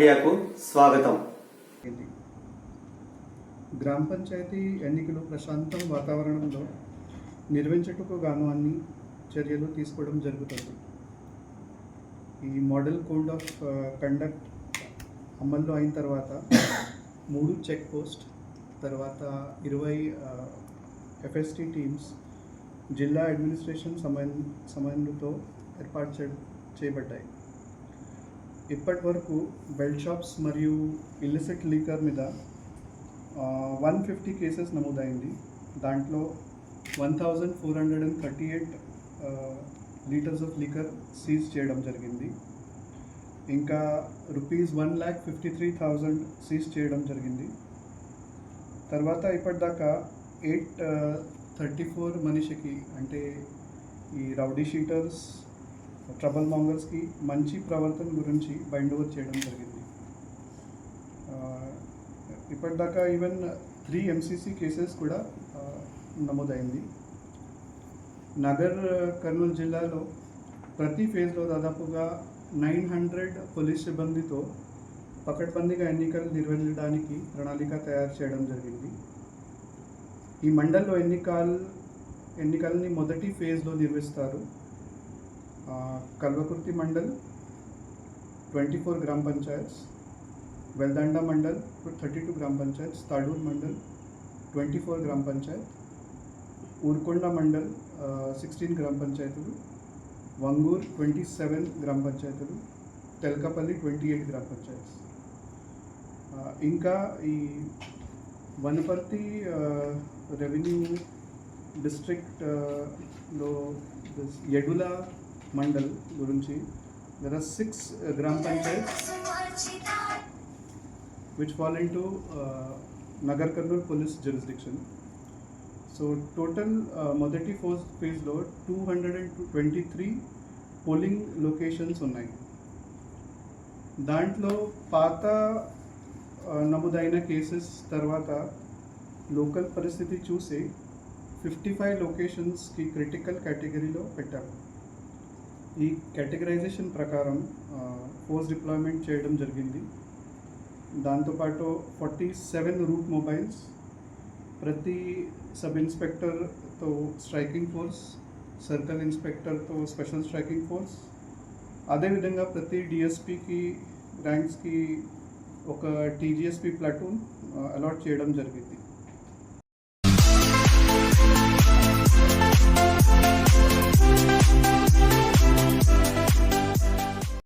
మీడియాకు స్వాగతం. గ్రామ పంచాయతీ ఎన్నికలు ప్రశాంతం వాతావరణంలో నిర్వహించటకు గాను అన్ని చర్యలు తీసుకోవడం జరుగుతుంది. ఈ మోడల్ కోడ్ ఆఫ్ కండక్ట్ అమల్లో అయిన తర్వాత మూడు చెక్ పోస్ట్ తర్వాత ఇరవై ఎఫ్ఎస్టీ టీమ్స్ జిల్లా అడ్మినిస్ట్రేషన్ సమయం సమన్వయంతో ఏర్పాటు చే చేయబడ్డాయి. ఇప్పటి వరకు బెల్ట్ షాప్స్ మరియు ఇల్లిసిట్ లీకర్ మీద వన్ ఫిఫ్టీ కేసెస్ నమోదైంది. దాంట్లో one thousand four hundred and thirty eight litres of liquor seize చేయడం జరిగింది. ఇంకా rupees one lakh fifty three thousand seize చేయడం జరిగింది. తర్వాత ఇప్పటిదాకా ఎయిట్ థర్టీ ఫోర్ మనిషికి అంటే ఈ రౌడీ షీటర్స్ ట్రబుల్ మాంగర్స్కి మంచి ప్రవర్తన గురించి బైండ్ ఓవర్ చేయడం జరిగింది. ఇప్పటిదాకా ఈవెన్ త్రీ ఎంసీసీ కేసెస్ కూడా నమోదైంది. నగర్ కర్నూలు జిల్లాలో ప్రతి ఫేజ్లో దాదాపుగా నైన్ హండ్రెడ్ పోలీస్ సిబ్బందితో పకడ్బందీగా ఎన్నికలు నిర్వహించడానికి ప్రణాళిక తయారు చేయడం జరిగింది. ఈ మండల్లో ఎన్నికలు ఎన్నికల్ని మొదటి ఫేజ్లో నిర్వహిస్తారు కల్వకుర్తి మండల్ ట్వంటీ ఫోర్ గ్రామ పంచాయత్స్ వెల్దండ మండల్ థర్టీ టూ గ్రామ పంచాయత్స్ తాడూర్ మండల్ ట్వంటీ ఫోర్ గ్రామ పంచాయత్ ఊర్కొండ మండల్ సిక్స్టీన్ గ్రామ పంచాయతీలు వంగూర్ ట్వంటీ సెవెన్ గ్రామ పంచాయతీలు తెల్కపల్లి ట్వంటీ ఎయిట్ గ్రామ పంచాయత్స్. ఇంకా ఈ వనపర్తి రెవెన్యూ డిస్ట్రిక్ట్లో this మండల్ గురించి. దర్ ఆర్ సిక్స్ గ్రామ panchayats which fall into uh, Nagar Karnool police jurisdiction. So total uh, మొదటి ఫోర్స్ ఫేజ్లో two hundred and twenty three polling locations ఉన్నాయి. దాంట్లో పాత uh, నమోదైన కేసెస్ తర్వాత లోకల్ పరిస్థితి చూసి ఫిఫ్టీ ఫైవ్ లొకేషన్స్కి క్రిటికల్ కేటగిరీలో పెట్టారు ఈ కేటగరైజేషన్ ప్రకారం ఫోర్స్ డిప్లాయ్మెంట్ చేయడం జరిగింది. దాంతోపాటు ఫార్టీ సెవెన్ రూట్ మొబైల్స్ ప్రతి సబ్ ఇన్స్పెక్టర్తో స్ట్రైకింగ్ ఫోర్స్ సర్కిల్ ఇన్స్పెక్టర్తో స్పెషల్ స్ట్రైకింగ్ ఫోర్స్ అదేవిధంగా ప్రతి డిఎస్పికి ర్యాంక్స్కి ఒక టీజీఎస్పి ప్లాటూన్ అలాట్ చేయడం జరిగింది.